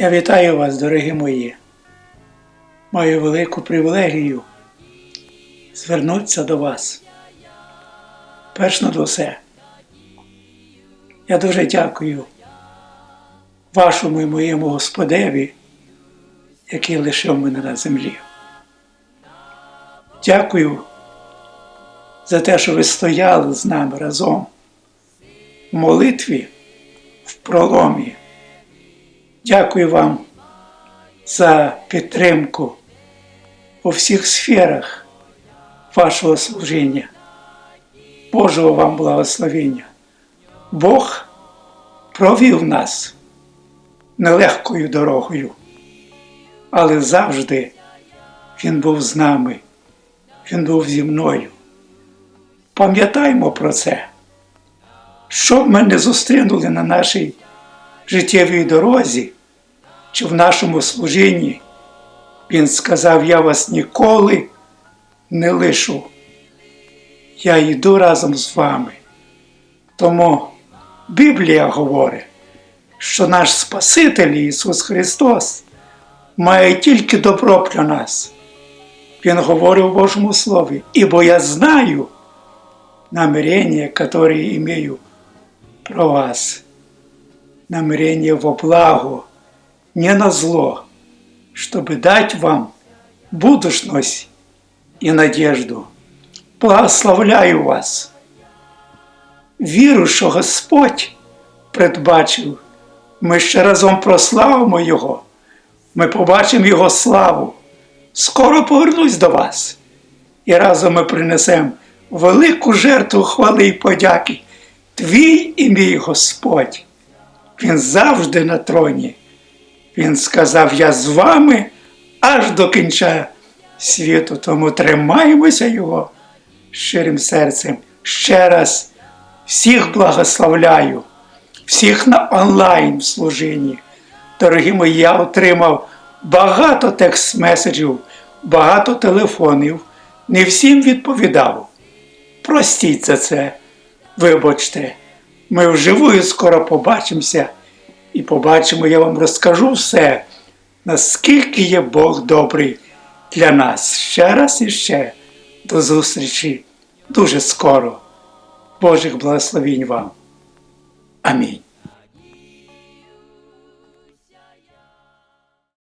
Я вітаю вас, дорогі мої. Маю велику привілегію звернутися до вас. Перш над усе, я дуже дякую вашому і моєму Господеві, який лишив мене на землі. Дякую за те, що ви стояли з нами разом в молитві в проломі. Дякую вам за підтримку у всіх сферах вашого служіння. Божого вам благословення. Бог провів нас нелегкою дорогою, але завжди Він був з нами, Він був зі мною. Пам'ятаймо про це, щоб ми не зустрінули на нашій життєвій дорозі чи в нашому служінні, Він сказав: Я вас ніколи не лишу. Я йду разом з вами. Тому Біблія говорить, що наш Спаситель Ісус Христос має тільки добро для нас. Він говорив у Божому Слові, ібо я знаю намерения, которые имею про вас. Намерение во благо, не на зло, чтобы дать вам будущность и надежду. Благословляю вас. Віру, що Господь предбачив, ми ще разом прославимо Його, ми побачимо Його славу. Скоро повернусь до вас, і разом ми принесемо велику жертву хвали і подяки. Твій і мій Господь. Він завжди на троні. Він сказав: Я з вами аж до кінця світу. Тому тримаємося Його щирим серцем. Ще раз всіх благословляю, всіх на онлайн служінні. Дорогі мої, я отримав багато текст-меседжів, багато телефонів. Не всім відповідав. Простіть за це, вибачте, ми вживу скоро побачимося і побачимо, я вам розкажу все, наскільки є Бог добрий для нас. Ще раз і ще до зустрічі дуже скоро. Божих благословінь вам. Амінь.